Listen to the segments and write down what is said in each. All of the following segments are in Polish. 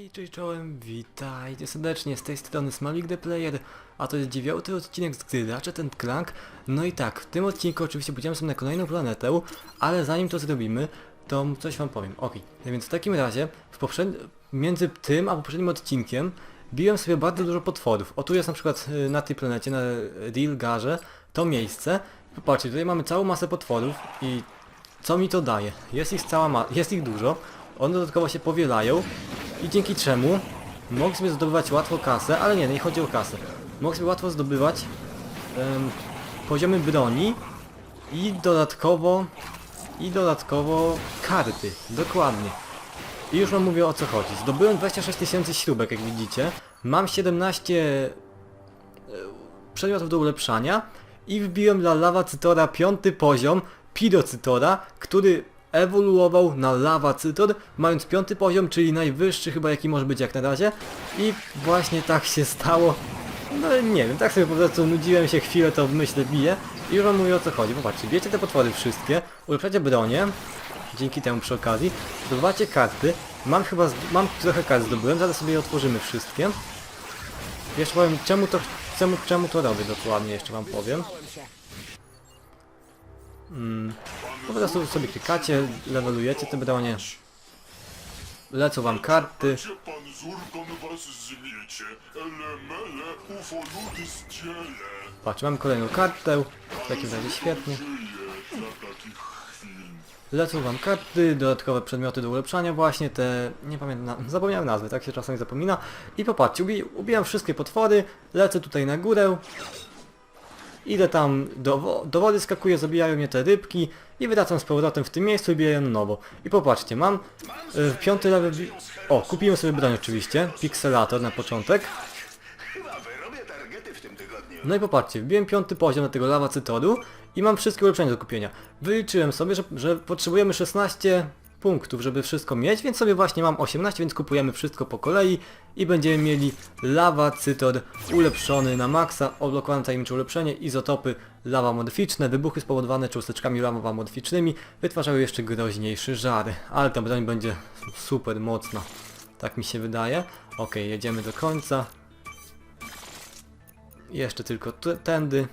Hej, cześć czołem, witajcie serdecznie, z tej strony Smalik the Player, a to jest dziewiąty odcinek z gry and Clank. No i tak, w tym odcinku oczywiście pójdziemy sobie na kolejną planetę, ale zanim to zrobimy, to coś wam powiem. No więc w takim razie, w między tym a poprzednim odcinkiem biłem sobie bardzo dużo potworów. O tu jest na przykład y, na tej planecie, na Rilgarze, to miejsce. Popatrzcie, tutaj mamy całą masę potworów i co mi to daje? Jest ich cała ma jest ich dużo, one dodatkowo się powielają i dzięki czemu sobie zdobywać łatwo kasę, ale nie, nie chodzi o kasę. Sobie łatwo zdobywać em, poziomy broni i dodatkowo i dodatkowo karty, dokładnie. I już wam mówię o co chodzi. Zdobyłem 26 tysięcy śrubek, jak widzicie. Mam 17 e, przedmiotów do ulepszania i wbiłem dla Lava Cytora piąty poziom Pirocytora, który ewoluował na Lava Cytor, mając piąty poziom, czyli najwyższy chyba jaki może być jak na razie. I właśnie tak się stało. No nie wiem, tak sobie po prostu nudziłem się chwilę, to w myślę biję. I już wam mówię o co chodzi. Popatrzcie, wiecie te potwory wszystkie, ulepszacie bronię, dzięki temu przy okazji, zdobywacie karty. Mam chyba, mam trochę kart zdobyłem, zaraz sobie je otworzymy wszystkie. Jeszcze powiem, czemu to, czemu, czemu to robię dokładnie, jeszcze wam powiem. Mm, po prostu sobie klikacie, levelujecie te bronie. Lecą wam karty. Cię pan Zurkon was zmiecie, elemele ufoludy zdzielę. Patrz, mamy kolejną kartę. W takim razie świetnie. Żyję dla takich chwil. Lecą wam karty, dodatkowe przedmioty do ulepszania właśnie, te... nie pamiętam, zapomniałem nazwy, tak się czasami zapomina. I popatrzcie, ubi ubijam wszystkie potwory, lecę tutaj na górę. Idę tam do, do wody, skakuję, zabijają mnie te rybki i wracam z powrotem w tym miejscu i biję na nowo. I popatrzcie, mam y, piąty level... O, kupiłem sobie broń oczywiście, Pixelator na początek. No i popatrzcie, wbiłem piąty poziom na tego lawa cytoru i mam wszystkie ulepszenia do kupienia. Wyliczyłem sobie, że, że potrzebujemy 16 punktów, żeby wszystko mieć, więc sobie właśnie mam 18, więc kupujemy wszystko po kolei i będziemy mieli lawa cytor ulepszony na maksa, odblokowane tajemnicze ulepszenie, izotopy lawa modyficzne, wybuchy spowodowane cząsteczkami lawa modyficznymi wytwarzały jeszcze groźniejszy żar, ale ta broń będzie super mocna. Tak mi się wydaje. Ok, jedziemy do końca. Jeszcze tylko tędy.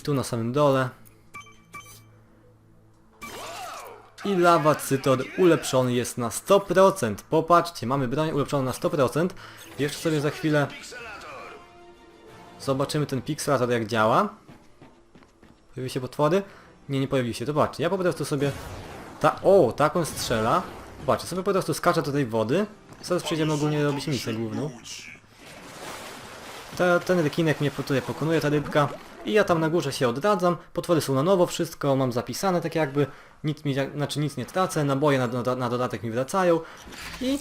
I tu na samym dole. I lawa cytor ulepszony jest na 100%. Popatrzcie, mamy broń ulepszoną na 100%. Jeszcze sobie za chwilę zobaczymy ten pixelator jak działa. Pojawiły się potwory? Nie, nie pojawiły się. To ja po prostu sobie... Ta, o, taką strzela. Patrzcie, sobie po prostu skaczę do tej wody. Zaraz przejdziemy ogólnie robić misję główną. Te, ten rekinek mnie tutaj pokonuje, ta rybka. I ja tam na górze się odradzam. Potwory są na nowo, wszystko mam zapisane tak jakby. Nic mi, znaczy nic nie tracę, naboje na, na, na dodatek mi wracają. I...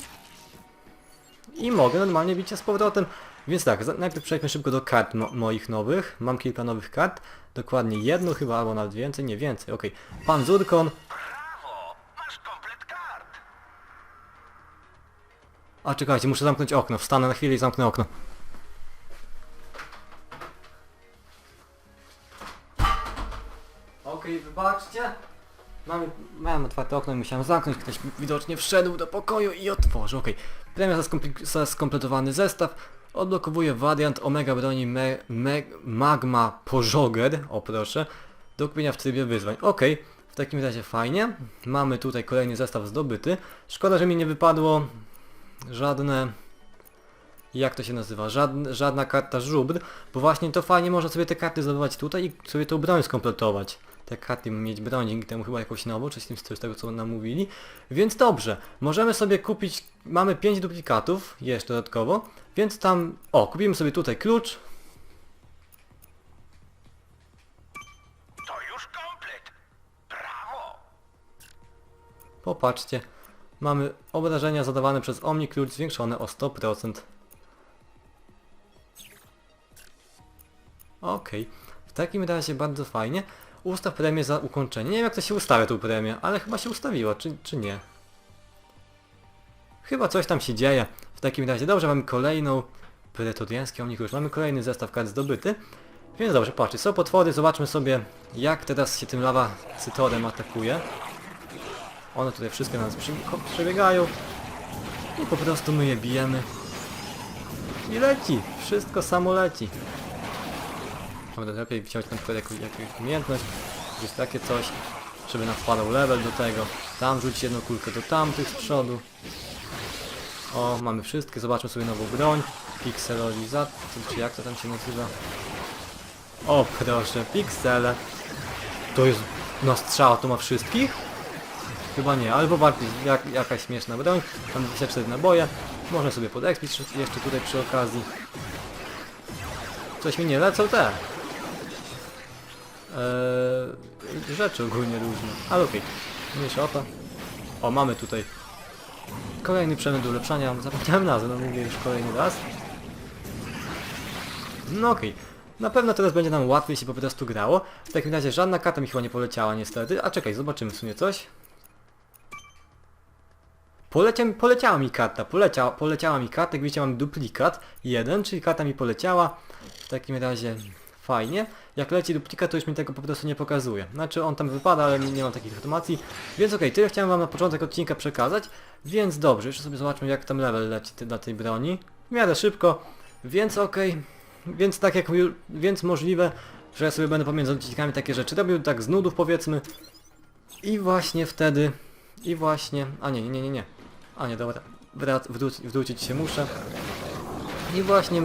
I mogę normalnie bić się z powrotem. Więc tak, najpierw przejdźmy szybko do kart mo moich nowych. Mam kilka nowych kart. Dokładnie jedną chyba, albo nawet więcej, nie więcej, okej. Pan Zurkon. Brawo! Masz komplet kart! A czekajcie, muszę zamknąć okno. Wstanę na chwilę i zamknę okno. Okej, wybaczcie. Mamy, miałem otwarte okno i musiałem zamknąć. Ktoś widocznie wszedł do pokoju i otworzył. Okej. Premia za, za skompletowany zestaw. Odblokowuje wariant Omega broni me, me, Magma Pożoger. O proszę. Do kupienia w trybie wyzwań. Okej. W takim razie fajnie. Mamy tutaj kolejny zestaw zdobyty. Szkoda, że mi nie wypadło żadne... Jak to się nazywa? Żadn, żadna karta żubr, bo właśnie to fajnie można sobie te karty zdobywać tutaj i sobie tą broń skompletować. Te karty mieć broń, dzięki temu chyba jakąś nową, czy z tym coś z tego co nam mówili. Więc dobrze, możemy sobie kupić, mamy 5 duplikatów, jeszcze dodatkowo, więc tam, o, kupimy sobie tutaj klucz, To już komplet! Brawo! popatrzcie, mamy obrażenia zadawane przez Omni klucz zwiększone o 100%. Okej, w takim razie bardzo fajnie. Ustaw premię za ukończenie. Nie wiem jak to się ustawia tą premię, ale chyba się ustawiło, czy, czy nie? Chyba coś tam się dzieje. W takim razie dobrze, mamy kolejną pretoriański omniklucz. Mamy kolejny zestaw kart zdobyty. Więc dobrze, patrzcie, są potwory, zobaczmy sobie jak teraz się tym lawa cytorem atakuje. One tutaj wszystkie na nas przebiegają. I po prostu my je bijemy. I leci, wszystko samo leci. Dobra, lepiej wziąć na przykład jakąś, jakąś umiejętność, gdzieś takie coś, żeby nam wpadał level do tego. Tam rzucić jedną kulkę do tamtych z przodu. O, mamy wszystkie, zobaczmy sobie nową broń. Pixelolizator, czy jak to tam się nazywa? O, proszę, piksele. To jest na strzała, to ma wszystkich? Chyba nie, ale popatrzcie, jak, jakaś śmieszna broń. Tam 24 naboje. Można sobie podekspić jeszcze tutaj przy okazji. Coś mi nie lecą te. Eee, rzeczy ogólnie różne. Ale okej, mniejsza o to. O, mamy tutaj kolejny przemysł do ulepszania. Zapomniałem nazwę, no mówię już kolejny raz. No okej. Na pewno teraz będzie nam łatwiej się po prostu grało. W takim razie żadna karta mi chyba nie poleciała niestety. A czekaj, zobaczymy w sumie coś. Polecia, poleciała mi karta, poleciała, poleciała mi karta, jak widzicie mam duplikat, jeden, czyli karta mi poleciała. W takim razie fajnie. Jak leci duplikat, to już mi tego po prostu nie pokazuje. Znaczy on tam wypada, ale nie, mam takich informacji. Więc okej, tyle chciałem wam na początek odcinka przekazać. Więc dobrze, jeszcze sobie zobaczmy jak tam level leci dla tej broni. W miarę szybko, więc okej. Więc tak jak więc możliwe, że ja sobie będę pomiędzy odcinkami takie rzeczy robił, tak z nudów powiedzmy. I właśnie wtedy, i właśnie, a nie, nie, nie, nie. A nie, dobra, Wrac, wróc, wrócić się muszę. I właśnie,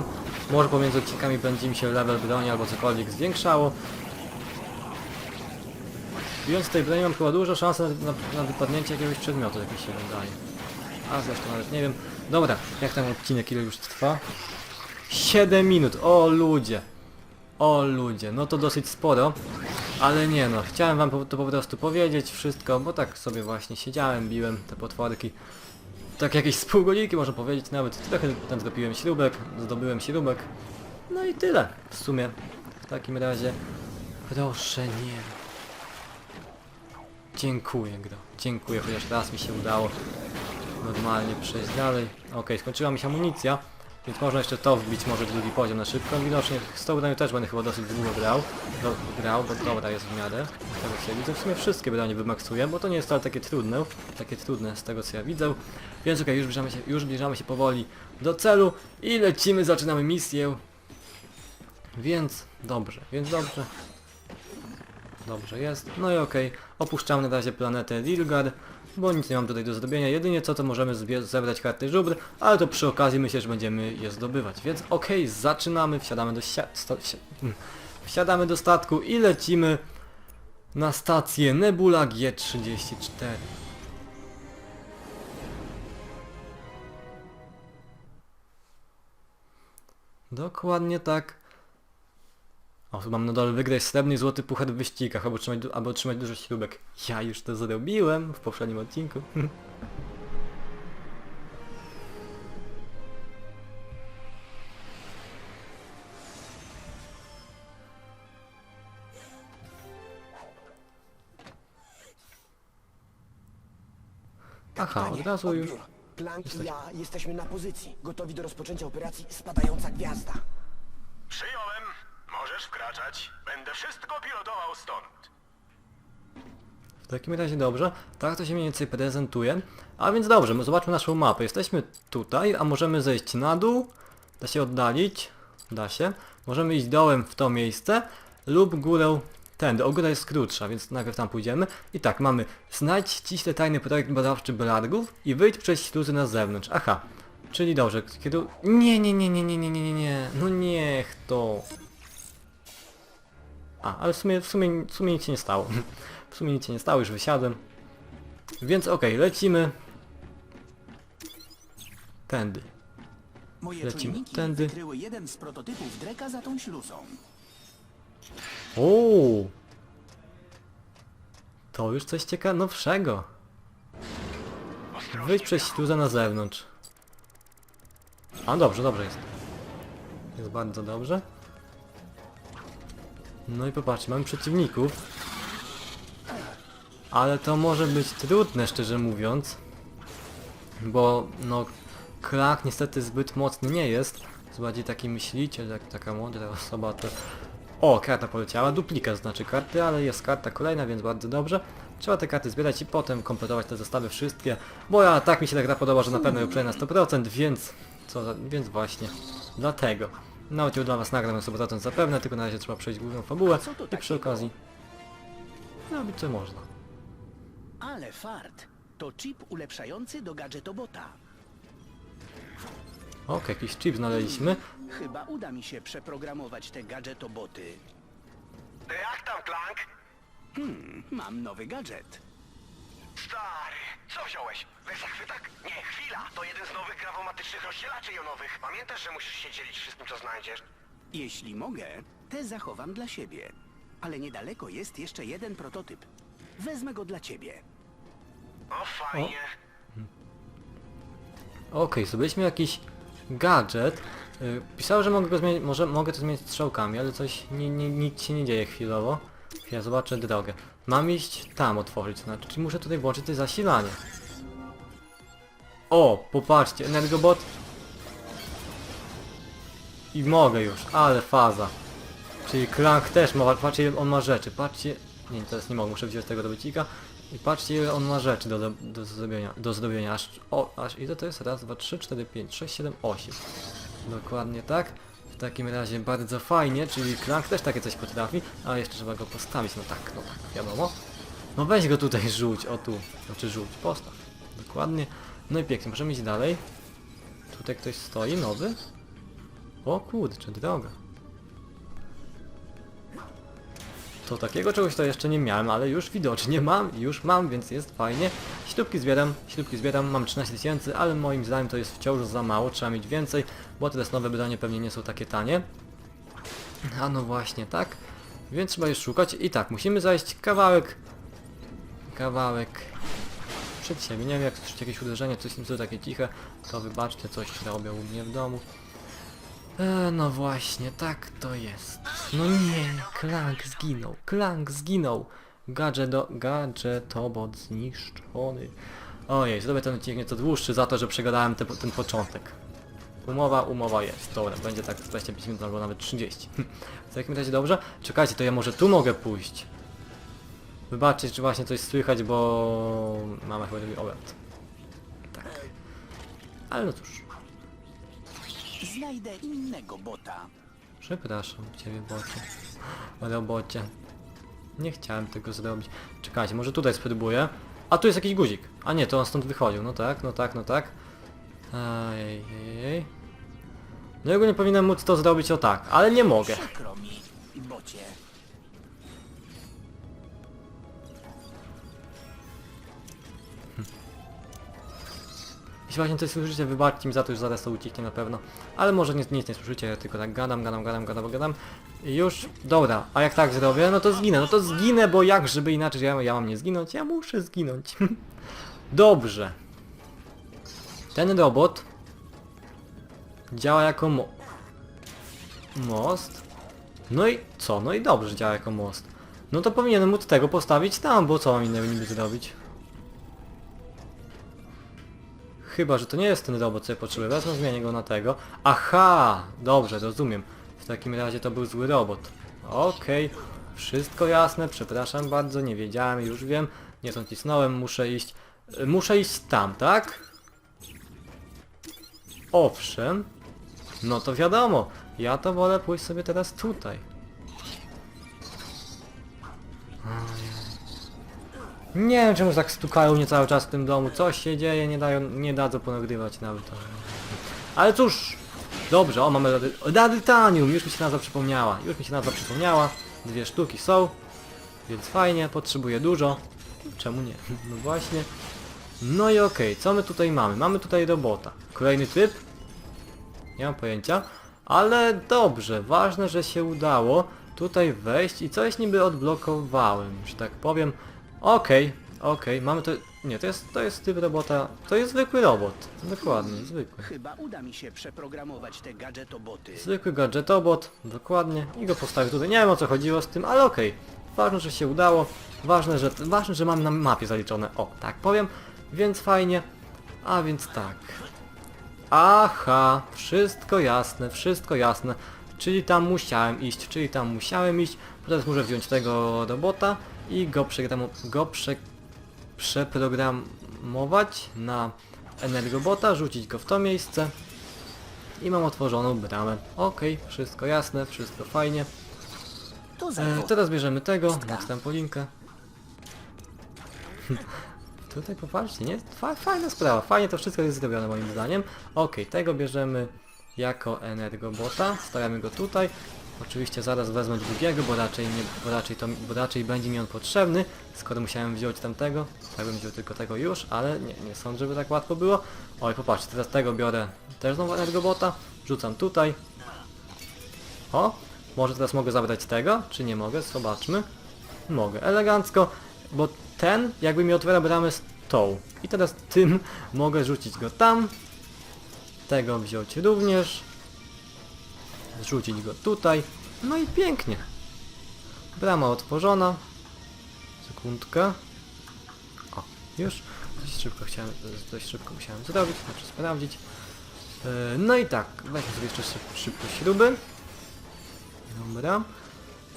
może pomiędzy odcinkami będzie mi się level broni albo cokolwiek zwiększało. Biorąc tej broni mam chyba dużo szans na, na, na wypadnięcie jakiegoś przedmiotu, jak się wydaje. A zresztą nawet nie wiem. Dobra, jak ten odcinek ile już trwa? 7 minut, o ludzie. O ludzie, no to dosyć sporo. Ale nie no, chciałem wam to po prostu powiedzieć wszystko, bo tak sobie właśnie siedziałem, biłem te potworki. Tak jakieś z pół godzinki można powiedzieć nawet. Trochę tam zrobiłem śrubek, zdobyłem śrubek. No i tyle w sumie. W takim razie. Proszę nie. Dziękuję gro. Dziękuję, chociaż raz mi się udało normalnie przejść dalej. Okej, skończyła mi się amunicja. Więc można jeszcze to wbić, może drugi poziom na szybko. Widocznie z tą bronią też będę chyba dosyć długo grał. Do, grał, bo dobra jest w miarę. Z tego co ja widzę. W sumie wszystkie bronie wymaksuję, bo to nie jest wcale takie trudne. Takie trudne z tego co ja widzę. Więc okej, już, zbliżamy się, już zbliżamy się powoli do celu i lecimy, zaczynamy misję. Więc dobrze, więc dobrze. Dobrze jest. No i okej, opuszczamy na razie planetę Lilgar, bo nic nie mam tutaj do zrobienia. Jedynie co to możemy zebrać karty żubr, ale to przy okazji myślę, że będziemy je zdobywać. Więc okej, zaczynamy, wsiadamy do sto- si- mm. wsiadamy do statku i lecimy na stację Nebula G34. Dokładnie tak. O, tu mam na dole wygrać srebrny i złoty puchar w wyścigach, albo otrzymać, du- albo otrzymać dużo śrubek. Ja już to zrobiłem w poprzednim odcinku. Aha, od razu już. Odbiór. Plank Jesteś- i ja jesteśmy na pozycji, gotowi do rozpoczęcia operacji Spadająca Gwiazda. Przyjąłem. Wkraczać. Będę wszystko pilotował stąd. W takim razie dobrze, tak to się mniej więcej prezentuje. A więc dobrze, my zobaczmy naszą mapę. Jesteśmy tutaj, a możemy zejść na dół. Da się oddalić. Da się. Możemy iść dołem w to miejsce lub górę tędy. O, góra jest krótsza, więc najpierw tam pójdziemy. I tak, mamy znajdź ściśle tajny projekt badawczy Belargów i wyjdź przez śluzy na zewnątrz. Aha. Czyli dobrze, kiedy... Nie, nie, nie, nie, nie, nie, nie, nie. No niech to. A, ale w sumie, w sumie, w sumie nic się nie stało. W sumie nic się nie stało, już wysiadłem. Więc okej, lecimy. Tędy. Moje Lecimy tędy. jeden z prototypów Dreka za tą śluzą. Uuu. To już coś cieka nowszego. Wyjdź przez śluzę na zewnątrz. A dobrze, dobrze jest. Jest bardzo dobrze. No i popatrzcie, mamy przeciwników. Ale to może być trudne, szczerze mówiąc. Bo no, Krak niestety zbyt mocny nie jest. Bardziej taki myśliciel, jak taka mądra osoba to... O, karta poleciała, duplikat znaczy karty, ale jest karta kolejna, więc bardzo dobrze. Trzeba te karty zbierać i potem kompletować te zestawy wszystkie, bo ja tak mi się ta gra podoba, że na pewno ją przejdę na 100%, więc... Co za, więc właśnie, dlatego. Nawet ją dla was nagram na 100% zapewne, tylko na razie trzeba przejść główną fabułę i przy okazji... Robić co można. Ale fart. To chip ulepszający do gadżetobota. Ok, jakiś chip znaleźliśmy. Chyba uda mi się przeprogramować te gadżetoboty. Jak tam, Clank? Mam nowy gadżet. Wziąłeś? Zachwytak? Nie, chwila. To jeden z nowych grawomatycznych rozdzielaczy jonowych. Pamiętasz, że musisz się dzielić wszystkim, co znajdziesz? Jeśli mogę, te zachowam dla siebie. Ale niedaleko jest jeszcze jeden prototyp. Wezmę go dla ciebie. O, fajnie. Okej, zdobyliśmy jakiś gadżet. Yy, pisało, że mogę go zmienić, może mogę to zmienić strzałkami, ale coś, nie, nie, nic się nie dzieje chwilowo. Ja zobaczę drogę. Mam iść tam otworzyć, znaczy, czyli muszę tutaj włączyć to zasilanie. O, popatrzcie, Energobot. I mogę już, ale faza. Czyli Clank też ma, patrzcie ile on ma rzeczy, patrzcie... Nie, teraz nie mogę, muszę wziąć tego do wycika. I patrzcie ile on ma rzeczy do, do, do zrobienia, do zrobienia, aż, o, aż ile to jest? Raz, dwa, trzy, cztery, pięć, sześć, siedem, osiem. Dokładnie tak. W takim razie bardzo fajnie, czyli Clank też takie coś potrafi, a jeszcze trzeba go postawić, no tak, no tak, wiadomo. No weź go tutaj rzuć, o tu, znaczy rzuć, postaw. Dokładnie. No i pięknie, możemy iść dalej. Tutaj ktoś stoi, nowy. O kurczę, droga. To takiego czegoś to jeszcze nie miałem, ale już widocznie mam, już mam, więc jest fajnie. Śrubki zbieram, śrubki zbieram, mam 13 tysięcy, ale moim zdaniem to jest wciąż za mało, trzeba mieć więcej, bo teraz nowe wydania pewnie nie są takie tanie. A no właśnie, tak. Więc trzeba już szukać i tak, musimy zajść kawałek, kawałek przed siebie. Nie wiem jak słyszycie jakieś uderzenie, coś nie takie ciche, to wybaczcie, coś robią u mnie w domu. E, no właśnie, tak to jest. No nie, Clank zginął, Clank zginął. Gadżeto, gadżetobot zniszczony. Ojej, zrobię ten odcinek nieco dłuższy za to, że przegadałem te, ten początek. Umowa, umowa jest. Dobra, będzie tak 25 minut albo nawet 30. w takim razie dobrze. Czekajcie, to ja może tu mogę pójść. Wybaczcie, czy właśnie coś słychać, bo mama chyba robi obiad. Tak. Ale no cóż. Znajdę innego bota. Przepraszam ciebie, bocie. Robocie. Nie chciałem tego zrobić. Czekajcie, może tutaj spróbuję. A tu jest jakiś guzik. A nie, to on stąd wychodził. No tak, no tak, no tak. Ejej. No ja nie powinienem móc to zrobić o tak, ale nie mogę. Przykro Jeśli właśnie coś słyszycie, wybaczcie mi za to, już zaraz to ucieknie na pewno. Ale może nic, nic nie słyszycie, ja tylko tak gadam, gadam, gadam, gadam, gadam. I już, dobra, a jak tak zrobię, no to zginę, no to zginę, bo jak, żeby inaczej, ja, ja mam nie zginąć, ja muszę zginąć. Dobrze. Ten robot działa jako mo most. No i co? No i dobrze działa jako most. No to powinienem móc tego postawić tam, bo co mam innego niby zrobić? Chyba, że to nie jest ten robot, co ja potrzebuję. Wezmę, zmienię go na tego. Aha! Dobrze, rozumiem. W takim razie to był zły robot. Okej. Wszystko jasne, przepraszam bardzo, nie wiedziałem, już wiem. Nie tą cisnąłem, muszę iść... y, Muszę iść tam, tak? Owszem. No to wiadomo. Ja to wolę pójść sobie teraz tutaj. Nie wiem czemu tak stukają mnie cały czas w tym domu. Coś się dzieje, nie dają, nie dadzą ponagrywać nawet. Ale cóż, dobrze, o mamy rady, radytanium, już mi się nazwa przypomniała. Już mi się nazwa przypomniała. Dwie sztuki są, więc fajnie, potrzebuję dużo. Czemu nie? No właśnie. No i okej, co my tutaj mamy? Mamy tutaj robota. Kolejny typ? Nie mam pojęcia. Ale dobrze, ważne, że się udało tutaj wejść i coś niby odblokowałem, że tak powiem. Okej, okej, mamy to... Nie, to jest, to jest typ robota... To jest zwykły robot. Dokładnie, zwykły. Chyba uda mi się przeprogramować te gadżetoboty. Zwykły gadżetobot, dokładnie. I go postawię tutaj. Nie wiem o co chodziło z tym, ale okej. Ważne, że się udało. Ważne, że, ważne, że mam na mapie zaliczone. O, tak powiem. Więc fajnie. A więc tak. Aha, wszystko jasne, wszystko jasne. Czyli tam musiałem iść, czyli tam musiałem iść. Teraz muszę wziąć tego robota i go, przegramo- go prze przeprogramować na energobota, rzucić go w to miejsce i mam otworzoną bramę. Okej, wszystko jasne, wszystko fajnie. E, teraz bierzemy tego, Pustka. na trampolinkę. Tutaj popatrzcie, nie? Fa fajna sprawa, fajnie to wszystko jest zrobione moim zdaniem. Okej, tego bierzemy jako energobota, stawiamy go tutaj. Oczywiście zaraz wezmę drugiego, bo raczej, nie, bo, raczej to, bo raczej będzie mi on potrzebny, skoro musiałem wziąć tamtego. Tak bym wziął tylko tego już, ale nie, nie sądzę, żeby tak łatwo było. Oj, popatrzcie, teraz tego biorę też znowu energobota, rzucam tutaj. O, może teraz mogę zabrać tego, czy nie mogę? Zobaczmy. Mogę, elegancko, bo ten jakby mi otwiera bramę z tą. I teraz tym mogę rzucić go tam. Tego wziąć również. Rzucić go tutaj. No i pięknie. Brama otworzona. Sekundkę. O, już. Dość szybko chciałem, dość szybko musiałem zrobić, znaczy sprawdzić. Yy, No i tak, weźmy sobie jeszcze szyb, szybko śruby. Dobra.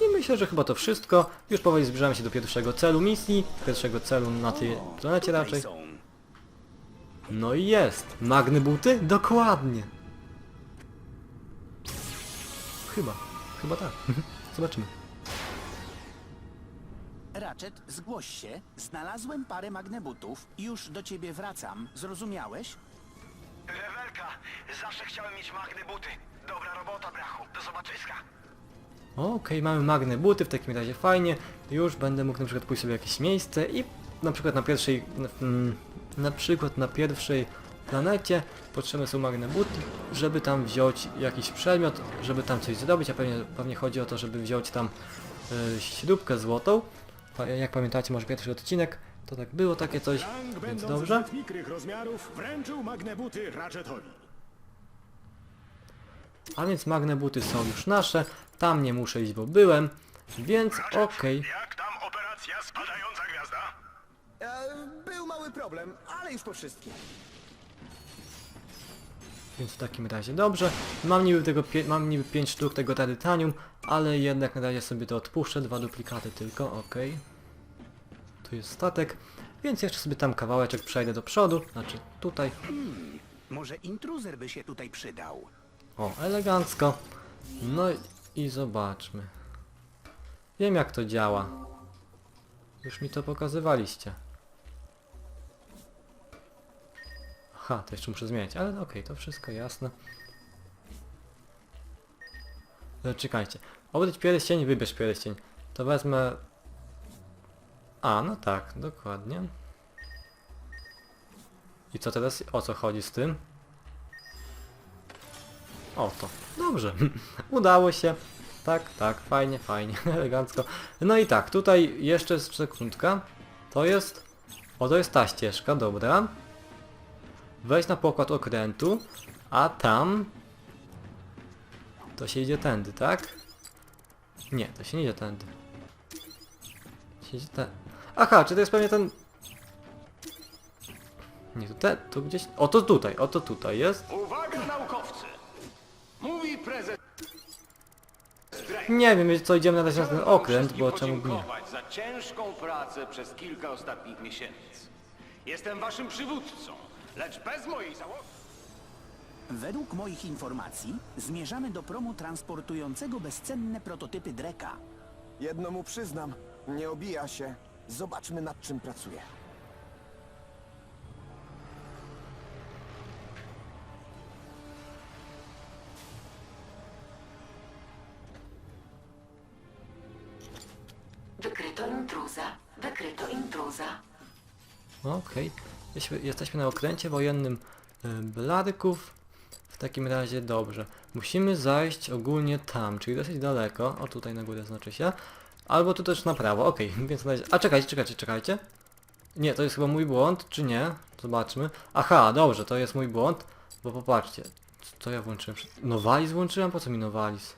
I myślę, że chyba to wszystko. Już powoli zbliżamy się do pierwszego celu misji. Pierwszego celu na tej planecie raczej. No i jest. Magny buty? Dokładnie. Chyba. Chyba tak. Zobaczymy. Ratchet, zgłoś się. Znalazłem parę magnebutów. Już do ciebie wracam. Zrozumiałeś? Rewelka, zawsze chciałem mieć magny buty. Dobra robota, brachu. Do zobaczyska. Okej, mamy magny buty, w takim razie fajnie. Już będę mógł na przykład pójść sobie w jakieś miejsce i na przykład na pierwszej, na, mm, na przykład na pierwszej planecie potrzebne są magny buty, żeby tam wziąć jakiś przedmiot, żeby tam coś zrobić, a pewnie, pewnie chodzi o to, żeby wziąć tam y, śrubkę złotą. Pa- Jak pamiętacie, może pierwszy odcinek, to tak było takie coś, Lang, więc dobrze. zbyt mikrych rozmiarów, wręczył magnebuty Ratchetowi. A więc magny buty są już nasze, tam nie muszę iść, bo byłem, więc okej. Jak tam operacja spadająca gwiazda? E, był mały problem, ale już po wszystkim. Więc w takim razie dobrze. Mam niby tego mam niby 5 sztuk tego radytanium, ale jednak na razie sobie to odpuszczę, dwa duplikaty tylko, okej. Tu jest statek, więc jeszcze sobie tam kawałeczek przejdę do przodu, znaczy tutaj. Może intruzer by się tutaj przydał. O, elegancko. No i zobaczmy. Wiem jak to działa. Już mi to pokazywaliście. Aha, to jeszcze muszę zmieniać, ale okej, to wszystko jasne. E, Czekajcie. Obrać pierścień, wybierz pierścień. To wezmę... A, no tak, dokładnie. I co teraz, o co chodzi z tym? O to. Dobrze. Udało się. Tak, tak, fajnie, fajnie, elegancko. No i tak, tutaj jeszcze sekundka. To jest... O, to jest ta ścieżka, dobra. Wejdź na pokład okrętu, a tam... To się idzie tędy, tak? Nie, to się nie idzie tędy. Się idzie ten... Aha, czy to jest pewnie ten... Nie, to, te, to gdzieś... O, to tutaj, o, to tutaj jest. Uwaga naukowcy! Mówi prezes Nie wiem, co idziemy na ten okręt, bo czemu nie. za ciężką pracę przez kilka ostatnich miesięcy. Jestem waszym przywódcą, lecz bez mojej załogi. Według moich informacji zmierzamy do promu transportującego bezcenne prototypy Dreka. Jedno mu przyznam, nie obija się. Zobaczmy nad czym pracuje. Wykryto intruza. Wykryto intruza. Okej. Jeśli Jesteśmy na okręcie wojennym e, Blarków. W takim razie dobrze. Musimy zajść ogólnie tam, czyli dosyć daleko. O, tutaj na górę znaczy się. Albo tu też na prawo, okej, więc na razie... A czekajcie, czekajcie, czekajcie. Nie, to jest chyba mój błąd, czy nie? Zobaczmy. Aha, dobrze, to jest mój błąd, bo popatrzcie. Co ja włączyłem? Nowalis włączyłem? Po co mi Nowalis?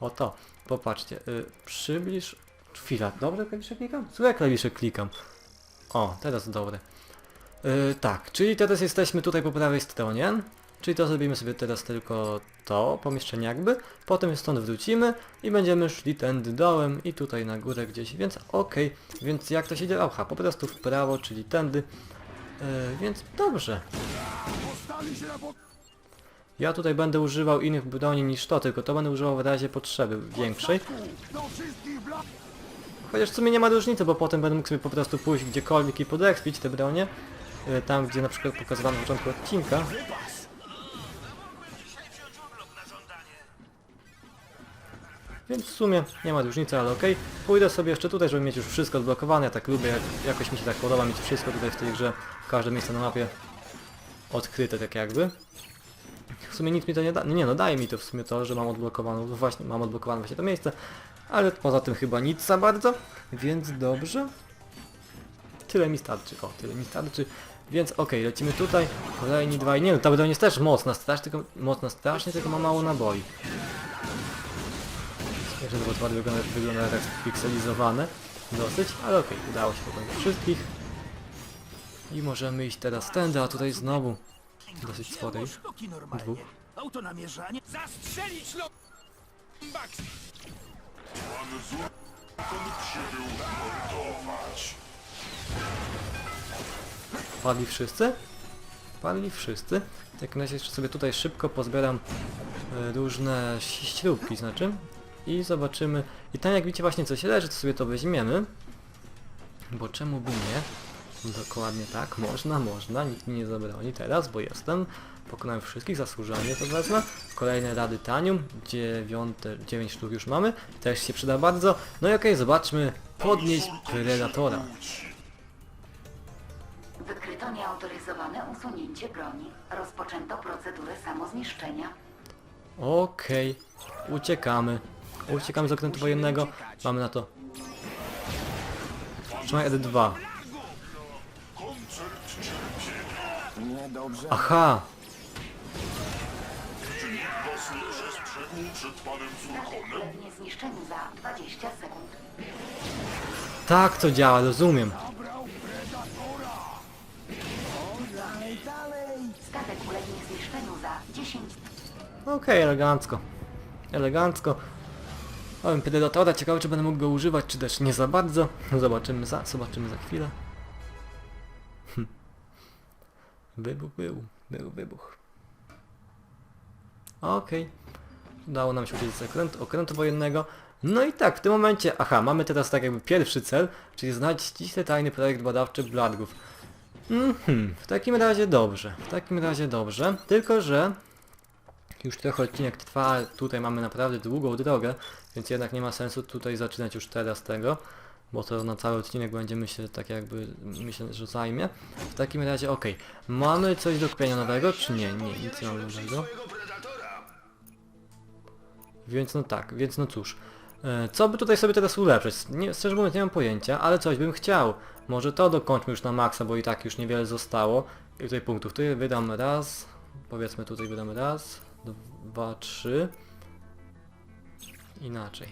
Oto, popatrzcie. Y, przybliż... Chwila, dobre klawisze klikam? Złe klawisze klikam. O, teraz dobre. Yy, tak, czyli teraz jesteśmy tutaj po prawej stronie. Czyli to zrobimy sobie teraz tylko to pomieszczenie jakby, potem stąd wrócimy i będziemy szli tędy dołem i tutaj na górę gdzieś, więc okej, więc jak to się dzieje? Aha, po prostu w prawo, czyli tędy, E, więc dobrze. Ja tutaj będę używał innych broni niż to, tylko to będę używał w razie potrzeby większej. Chociaż w sumie nie ma różnicy, bo potem będę mógł sobie po prostu pójść gdziekolwiek i podekspić te bronie. E, Tam, gdzie na przykład pokazywałem na początku odcinka. Więc w sumie nie ma różnicy, ale okej. Pójdę sobie jeszcze tutaj, żeby mieć już wszystko odblokowane. Ja tak lubię, jak, jakoś mi się tak podoba mieć wszystko tutaj w tej grze. Każde miejsce na mapie odkryte tak jakby. W sumie nic mi to nie da. Nie no, daje mi to w sumie to, że mam odblokowaną, właśnie, mam odblokowane właśnie to miejsce. Ale poza tym chyba nic za bardzo, więc dobrze. Tyle mi starczy, o, tyle mi starczy. Więc okej, lecimy tutaj, kolejni dwa i nie no, ta broń jest też mocna, strasznie, tylko, mocna strasznie, tylko ma mało naboi. Jeszcze to ładnie wygląda, wygląda tak pikselizowane dosyć, ale okej, udało się pokonać wszystkich. I możemy iść teraz tędy, a tutaj znowu dosyć sporej. Dwóch. Auto namierzanie. Zastrzelić. Pan. Ten przybył mordować. Padli wszyscy? Padli wszyscy. W takim razie jeszcze sobie tutaj szybko pozbieram e, różne śrubki, znaczy. I zobaczymy. I tam jak widzicie właśnie coś leży, to sobie to weźmiemy. Bo czemu by nie? Dokładnie tak, można, można, nikt mi nie zabroni teraz, bo jestem. Pokonałem wszystkich, zasłużenie to wezmę. Kolejne rady tanium, dziewiąte, dziewięć sztuk już mamy, też się przyda bardzo. No i okej, zobaczmy, podnieść Predatora. Wykryto nieautoryzowane usunięcie broni. Rozpoczęto procedurę samozniszczenia. Okej, uciekamy. Uciekamy z okrętu wojennego. Mamy na to. Trzymaj ED2. Koncert cierpienia. Niedobrze. Aha! Przestrzegł przed panem za 20 sekund. Tak to działa, rozumiem. Statek ulegnie zniszczeniu za 10 Okej, elegancko. Elegancko. Mam Predatora, ciekawe czy będę mógł go używać, czy też nie za bardzo. Zobaczymy za, zobaczymy za chwilę. Hm. Wybuch był, był wybuch. Okej. Udało nam się uciec z okrętu, okrętu wojennego. No i tak, w tym momencie, aha, mamy teraz tak jakby pierwszy cel, czyli znaleźć ściśle tajny projekt badawczy Bladgów. Mhm, w takim razie dobrze, w takim razie dobrze, tylko że już trochę odcinek trwa, tutaj mamy naprawdę długą drogę, więc jednak nie ma sensu tutaj zaczynać już teraz tego, bo to na cały odcinek będzie myślę tak jakby, myślę, że zajmie. W takim razie okej, mamy coś do kupienia nowego, czy nie? Nie, nic nie mamy nowego. Więc no tak, więc no cóż. E, Co by tutaj sobie teraz ulepszyć? Nie, szczerze mówiąc nie mam pojęcia, ale coś bym chciał. Może to dokończmy już na maksa, bo i tak już niewiele zostało. I tutaj punktów. Tutaj wydam raz, powiedzmy tutaj wydam raz, dwa, trzy. Inaczej.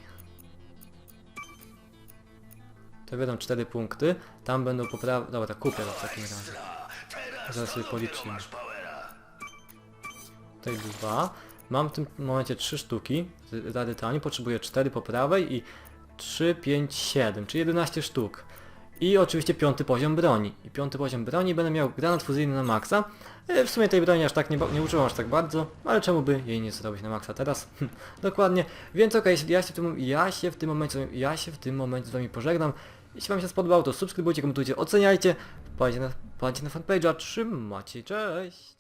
To wydam cztery punkty, tam będą poprawy... Dobra, kupię w takim razie. Zaraz sobie policzymy. Tutaj dwa. Mam w tym momencie trzy sztuki z rady tani, potrzebuję 4 po prawej i 3, 5, 7, czyli 11 sztuk. I oczywiście piąty poziom broni. I piąty poziom broni będę miał granat fuzyjny na maksa. E, W sumie tej broni aż tak nie, nie używam aż tak bardzo, ale czemu by jej nie zrobić na maksa teraz? Dokładnie. Więc okej, ja się w tym ja się w tym momencie ja się w tym momencie z wami pożegnam. Jeśli wam się spodobało, to subskrybujcie, komentujcie, oceniajcie, wpadajcie na, wpadajcie na fanpage'a, trzymajcie, cześć!